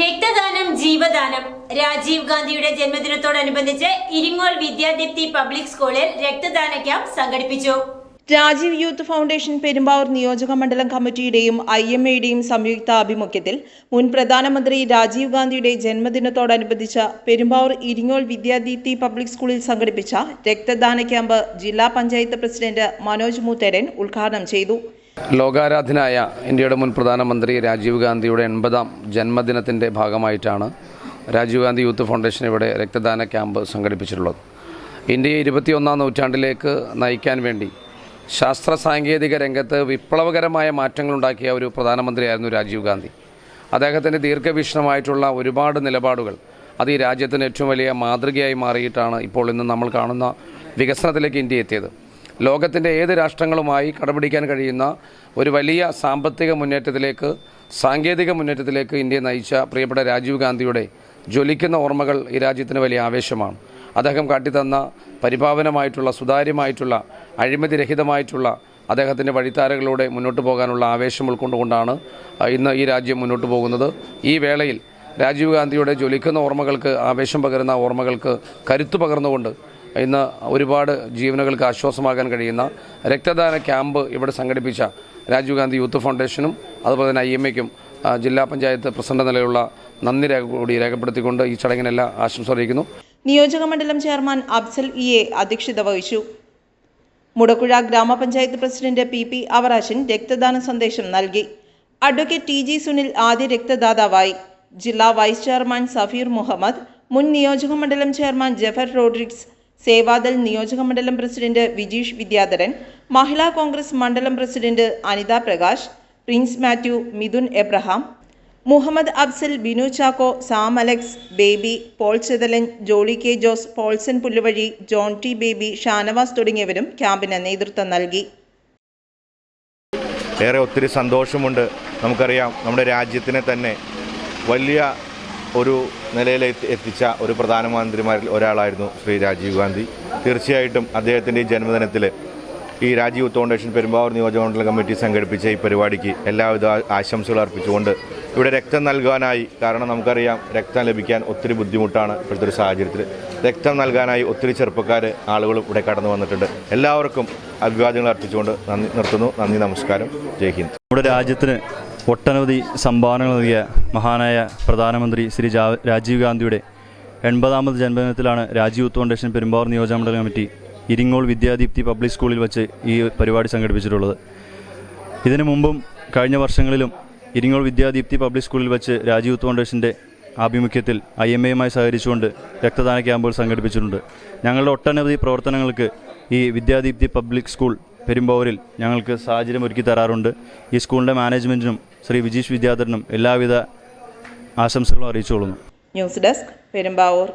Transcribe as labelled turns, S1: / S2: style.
S1: രക്തദാനം ജീവദാനം. രാജീവ് ഗാന്ധിയുടെ ജന്മദിനത്തോടനുബന്ധിച്ച് ഇരിങ്ങോൾ വിദ്യാദീപ്തി പബ്ലിക് സ്കൂളിൽ രക്തദാന ക്യാമ്പ് സംഘടിപ്പിച്ചു.
S2: രാജീവ് യൂത്ത് ഫൗണ്ടേഷൻ പെരുമ്പാവൂർ നിയോജക മണ്ഡലം കമ്മിറ്റിയുടെയും ഐ എം എയുടെയും സംയുക്ത ആഭിമുഖ്യത്തിൽ മുൻ പ്രധാനമന്ത്രി രാജീവ് ഗാന്ധിയുടെ ജന്മദിനത്തോടനുബന്ധിച്ച് പെരുമ്പാവൂർ ഇരിങ്ങോൾ വിദ്യാദീപ്തി പബ്ലിക് സ്കൂളിൽ സംഘടിപ്പിച്ച രക്തദാന ക്യാമ്പ് ജില്ലാ പഞ്ചായത്ത് പ്രസിഡന്റ് മനോജ് മൂത്തേരൻ ഉദ്ഘാടനം ചെയ്തു.
S3: ലോകാരാധനായ ഇന്ത്യയുടെ മുൻ പ്രധാനമന്ത്രി രാജീവ് ഗാന്ധിയുടെ എൺപതാം ജന്മദിനത്തിന്റെ ഭാഗമായിട്ടാണ് രാജീവ് ഗാന്ധി യൂത്ത് ഫൗണ്ടേഷൻ ഇവിടെ രക്തദാന ക്യാമ്പ് സംഘടിപ്പിച്ചിട്ടുള്ളത്. ഇന്ത്യയെ ഇരുപത്തിയൊന്നാം നൂറ്റാണ്ടിലേക്ക് നയിക്കാൻ വേണ്ടി ശാസ്ത്ര സാങ്കേതിക രംഗത്ത് വിപ്ലവകരമായ മാറ്റങ്ങളുണ്ടാക്കിയ ഒരു പ്രധാനമന്ത്രിയായിരുന്നു രാജീവ് ഗാന്ധി. അദ്ദേഹത്തിന്റെ ദീർഘവീക്ഷണമായിട്ടുള്ള ഒരുപാട് നിലപാടുകൾ അത് ഈ രാജ്യത്തിന് ഏറ്റവും വലിയ മാതൃകയായി മാറിയിട്ടാണ് ഇപ്പോൾ ഇന്ന് നമ്മൾ കാണുന്ന വികസനത്തിലേക്ക് ഇന്ത്യ എത്തിയത്. ലോകത്തിന്റെ ഏത് രാഷ്ട്രങ്ങളുമായി കടപിടിക്കാൻ കഴിയുന്ന ഒരു വലിയ സാമ്പത്തിക മുന്നേറ്റത്തിലേക്ക് സാങ്കേതിക മുന്നേറ്റത്തിലേക്ക് ഇന്ത്യ നയിച്ച പ്രിയപ്പെട്ട രാജീവ് ഗാന്ധിയുടെ ജ്വലിക്കുന്ന ഓർമ്മകൾ ഈ രാജ്യത്തിന് വലിയ ആവേശമാണ്. അദ്ദേഹം കാട്ടിത്തന്ന പരിപാവനമായിട്ടുള്ള സുതാര്യമായിട്ടുള്ള അഴിമതിരഹിതമായിട്ടുള്ള അദ്ദേഹത്തിന്റെ വഴിത്താരകളിലൂടെ മുന്നോട്ട് പോകാനുള്ള ആവേശം ഉൾക്കൊണ്ടുകൊണ്ടാണ് ഇന്ന് ഈ രാജ്യം മുന്നോട്ട് പോകുന്നത്. ഈ വേളയിൽ രാജീവ് ഗാന്ധിയുടെ ജ്വലിക്കുന്ന ഓർമ്മകൾക്ക് ആവേശം പകരുന്ന ഓർമ്മകൾക്ക് കരുത്തു പകർന്നുകൊണ്ട് ഇന്ന് ഒരുപാട് ജീവനുകൾക്ക് ആശ്വാസമാകാൻ കഴിയുന്ന രക്തദാന ക്യാമ്പ് ഇവിടെ സംഘടിപ്പിച്ച രാജീവ് ഗാന്ധി യൂത്ത് ഫൗണ്ടേഷനും അതുപോലെ തന്നെ ഐ എം എക്കും ജില്ലാ പഞ്ചായത്ത് പ്രസിഡന്റ് നിലയിലുള്ള നന്ദി രേഖ കൂടി രേഖപ്പെടുത്തിക്കൊണ്ട് ഈ ചടങ്ങിനെല്ലാം ആശംസ അറിയിക്കുന്നു.
S2: നിയോജക മണ്ഡലം ചെയർമാൻ അഫ്സൽ ഇ എ അധ്യക്ഷത വഹിച്ചു. മുടക്കുഴ ഗ്രാമപഞ്ചായത്ത് പ്രസിഡന്റ് പി പി അവറാശൻ രക്തദാന സന്ദേശം നൽകി. അഡ്വക്കേറ്റ് ടി ജി സുനിൽ ആദ്യ രക്തദാതാവായി. ജില്ലാ വൈസ് ചെയർമാൻ സഫീർ മുഹമ്മദ് മുൻ നിയോജക മണ്ഡലം ചെയർമാൻ ജഫർ റോഡ്രിക്സ് സേവാദൽ നിയോജക മണ്ഡലം പ്രസിഡന്റ് വിജീഷ് വിദ്യാധരൻ മഹിളാ കോൺഗ്രസ് മണ്ഡലം president Anitha Prakash Prince Mathew Mithun Abraham Muhammad Afsal Binu Chacko Sam Alex Baby Paul Chethalan Jolly K Jose Paulson Pulluvazhi John T Baby Shanavas തുടങ്ങിയവരും ക്യാമ്പിന് നേതൃത്വം നൽകി.
S4: ഏറെ ഒത്തിരി സന്തോഷമുണ്ട്. നമുക്കറിയാം നമ്മുടെ രാജ്യത്തിനെ തന്നെ വലിയ ഒരു നിലയിൽ എത്തി- എത്തിച്ച ഒരു പ്രധാനമന്ത്രിമാരിൽ ഒരാളായിരുന്നു ശ്രീ രാജീവ് ഗാന്ധി. തീർച്ചയായിട്ടും അദ്ദേഹത്തിന്റെ ജന്മദിനത്തിൽ ഈ രാജീവ് ഫൗണ്ടേഷൻ പെരുമ്പാവൂർ നിയോജകമണ്ഡലം കമ്മിറ്റി സംഘടിപ്പിച്ച ഈ പരിപാടിക്ക് എല്ലാവിധ ആശംസകൾ അർപ്പിച്ചുകൊണ്ട് ഇവിടെ രക്തം നൽകാനായി കാരണം നമുക്കറിയാം രക്തം ലഭിക്കാൻ ഒത്തിരി ബുദ്ധിമുട്ടാണ് ഇപ്പോഴത്തെ ഒരു സാഹചര്യത്തിൽ രക്തം നൽകാനായി ഒത്തിരി ചെറുപ്പക്കാർ ആളുകളും ഇവിടെ കടന്നു വന്നിട്ടുണ്ട്. എല്ലാവർക്കും അഭിവാദ്യങ്ങൾ അർപ്പിച്ചുകൊണ്ട് നന്ദി നിർത്തുന്നു. നന്ദി നമസ്കാരം. ജയ് ഹിന്ദ്.
S5: നമ്മുടെ രാജ്യത്തിന് ഒട്ടനവധി സംഭാവനകൾ നൽകിയ മഹാനായ പ്രധാനമന്ത്രി ശ്രീ രാജീവ് ഗാന്ധിയുടെ എൺപതാമത് ജന്മദിനത്തിലാണ് രാജീവ് ഫൗണ്ടേഷൻ പെരുമ്പാവൂർ നിയോജകമണ്ഡലം കമ്മിറ്റി ഇരിങ്ങോൾ വിദ്യാദീപ്തി പബ്ലിക് സ്കൂളിൽ വെച്ച് ഈ പരിപാടി സംഘടിപ്പിച്ചിട്ടുള്ളത്. ഇതിനു മുമ്പും കഴിഞ്ഞ വർഷങ്ങളിലും ഇരിങ്ങോൾ വിദ്യാദീപ്തി പബ്ലിക് സ്കൂളിൽ വെച്ച് രാജീവ് ഫൗണ്ടേഷന്റെ ആഭിമുഖ്യത്തിൽ ഐ എം എയുമായി സഹകരിച്ചുകൊണ്ട് രക്തദാന ക്യാമ്പുകൾ സംഘടിപ്പിച്ചിട്ടുണ്ട്. ഞങ്ങളുടെ ഒട്ടനവധി പ്രവർത്തനങ്ങൾക്ക് ഈ വിദ്യാദീപ്തി പബ്ലിക് സ്കൂൾ പെരുമ്പാവൂരിൽ ഞങ്ങൾക്ക് സാഹചര്യം ഒരുക്കി തരാറുണ്ട്. ഈ സ്കൂളിന്റെ മാനേജ്മെന്റിനും ശ്രീ വിജീഷ് വിദ്യാധരനും എല്ലാവിധ ആശംസകളും അറിയിച്ചുകൊള്ളുന്നു.
S2: News desk Perumbavoor.